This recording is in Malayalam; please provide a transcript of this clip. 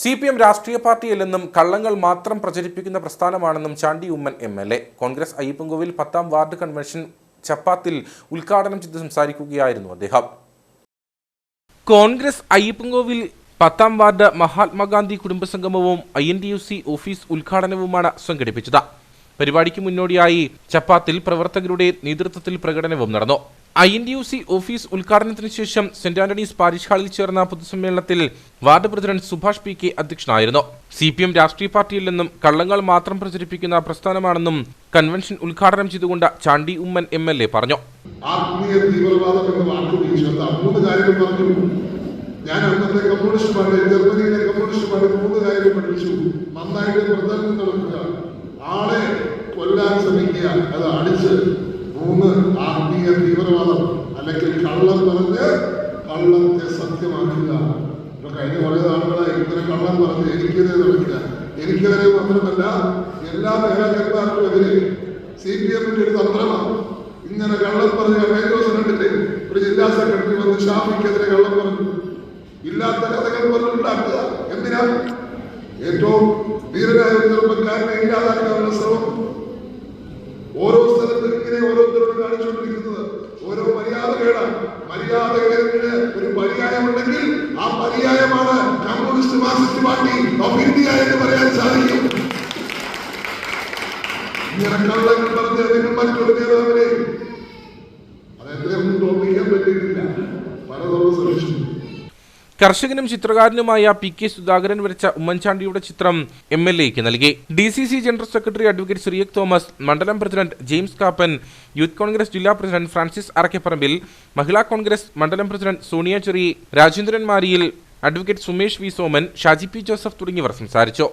സി പി എം രാഷ്ട്രീയ പാർട്ടിയല്ലെന്നും കള്ളങ്ങൾ മാത്രം പ്രചരിപ്പിക്കുന്ന പ്രസ്ഥാനമാണെന്നും Chandy Oommen M L A. Congress Ayyappancoil പത്താം വാർഡ് കൺവെൻഷൻ ചപ്പാത്തിൽ ഉദ്ഘാടനം ചെയ്ത് സംസാരിക്കുകയായിരുന്നു അദ്ദേഹം. കോൺഗ്രസ് അയ്യപ്പൻകോവിൽ പത്താം ward Mahatma Gandhi കുടുംബസംഗമവും I N D U C office ഉദ്ഘാടനവുമാണ് സംഘടിപ്പിച്ചത്. പരിപാടിക്ക് മുന്നോടിയായി ചപ്പാത്തിൽ പ്രവർത്തകരുടെ നേതൃത്വത്തിൽ പ്രകടനവും നടന്നു. I N D U C office ഉദ്ഘാടനത്തിന് ശേഷം സെന്റ് ആന്റണീസ് പാരിഷ് ഹാളിൽ ചേർന്ന പൊതുസമ്മേളനത്തിൽ ward president Subhash P K അധ്യക്ഷനായിരുന്നു. സി പി എം രാഷ്ട്രീയ പാർട്ടിയില്ലെന്നും കള്ളങ്ങൾ മാത്രം പ്രചരിപ്പിക്കുന്ന പ്രസ്ഥാനമാണെന്നും കൺവെൻഷൻ ഉദ്ഘാടനം ചെയ്തുകൊണ്ട് Chandy Oommen M L A പറഞ്ഞു. ആത്മീയ വാക്ക് മൂന്ന് കാര്യങ്ങൾ പറഞ്ഞു. ഞാൻ അന്നത്തെ കമ്മ്യൂണിസ്റ്റ് പാർട്ടി ജർമ്മനിയിലെ കമ്മ്യൂണിസ്റ്റ് പാർട്ടി മൂന്ന് കാര്യങ്ങൾ പഠിച്ചു നന്നായിട്ട് പ്രധാനം നടക്കുക ആളെ കൊല്ലാൻ ശ്രമിക്കുക. അത് അടിച്ച് മൂന്ന് ആത്മീയ തീവ്രവാദം അല്ലെങ്കിൽ കള്ളം പറഞ്ഞ് കള്ളത്തെ സത്യമാക്കുക. ഇപ്പൊ കഴിഞ്ഞ കുറെ നാളുകളായി ഇങ്ങനെ കള്ളം പറഞ്ഞ് എനിക്കെതിരെ നടക്കുക. എനിക്കെതിരെ മാത്രമല്ല എല്ലാ നേതാക്കന്മാർക്കും എതിരെ. സി പി എമ്മിന്റെ ഒരു തന്ത്രമാണ്. ഇങ്ങനെ കള്ളം പറഞ്ഞ കഴിഞ്ഞ ദിവസം കണ്ടില്ലേ? ഒരു ജില്ലാ സെക്രട്ടറി വന്ന് ഷാഫിക്കെതിരെ കള്ളം പറഞ്ഞു. ഇല്ലാത്ത കഥകൾ പറഞ്ഞുണ്ടാക്കുക എന്തിനാ? ഏറ്റവും ധീരനായ ചെറുപ്പക്കാരനെ ഇല്ലാതാക്കാനുള്ള ശ്രമം ഓരോ സ്ഥലത്തും ഇങ്ങനെ ഓരോരുത്തരോട് കാണിച്ചുകൊണ്ടിരിക്കുന്നത്. ഓരോ മര്യാദകളാണ് മര്യാദകേടിന് ഒരു പര്യായമുണ്ടെങ്കിൽ ആ പര്യായമാണ് communist Marxist party of India എന്ന് പറയാൻ സാധിക്കും. ഇങ്ങനെ കർഷകനും ചിത്രകാരനുമായ പി കെ സുധാകരൻ വരച്ച ഉമ്മൻചാണ്ടിയുടെ ചിത്രം എം എൽ എക്ക് നൽകി. D C C general secretary advocate Sreeyak Thomas മണ്ഡലം president James Kappan youth Congress ജില്ലാ പ്രസിഡന്റ് ഫ്രാൻസിസ് അറക്കപ്പറമ്പിൽ മഹിളാ കോൺഗ്രസ് മണ്ഡലം president Sonia Cheri Rajendran Mariyil advocate Sumesh V Soman Shaji P Joseph തുടങ്ങിയവർ സംസാരിച്ചു.